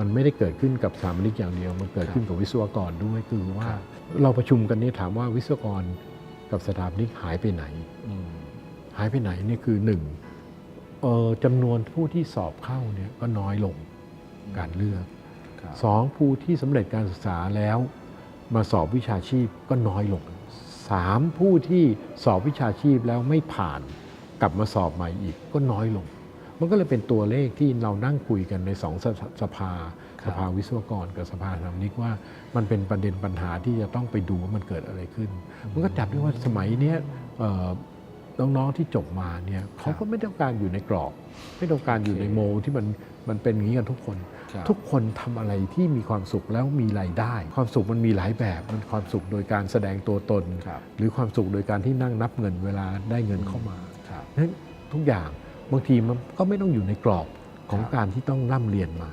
มันไม่ได้เกิดขึ้นกับสถาปนิกอย่างเดียวมันเกิดครับขึ้นกับวิศวกรด้วยคือว่าครับเราประชุมกันนี่ถามว่าวิศวกรกับสถาปนิกหายไปไหนอืมหายไปไหนนี่คือหนึ่งเอ่อจำนวนผู้ที่สอบเข้าเนี่ยก็น้อยลงการเลือกครับสองผู้ที่สำเร็จการศึกษาแล้ว มาสอบวิชาชีพก็น้อยลงสามผู้ที่สอบวิชาชีพแล้วไม่ผ่านกลับมาสอบใหม่อีกก็น้อยลง มันก็เลยเป็นตัวเลขที่เรานั่งคุยกันในสองสภสภาครับสภาวิศวกรกับสภาสถาปนิกว่ามันเป็นประเด็นปัญหาที่จะต้องไปดูว่ามันเกิดอะไรขึ้น มันก็จับได้ว่าสมัยเนี้ยเอ่อน้องๆที่จบมาเนี่ยเขาก็ไม่ต้องการอยู่ในกรอบ ไม่ต้องการอยู่ในโมที่มันมันเป็นอย่างนี้กันทุกคนครับทุกคนทำอะไรที่มีความสุขแล้วมีรายได้ ความสุขมันมีหลายแบบ มันความสุขโดยการแสดงตัวตนครับหรือความสุขโดยการที่นั่งนับเงินเวลาได้เงินเข้ามาครับนั้นทุกอย่าง บางทีมันก็ไม่ต้องอยู่ในกรอบของการที่ต้องร่ำเรียนมา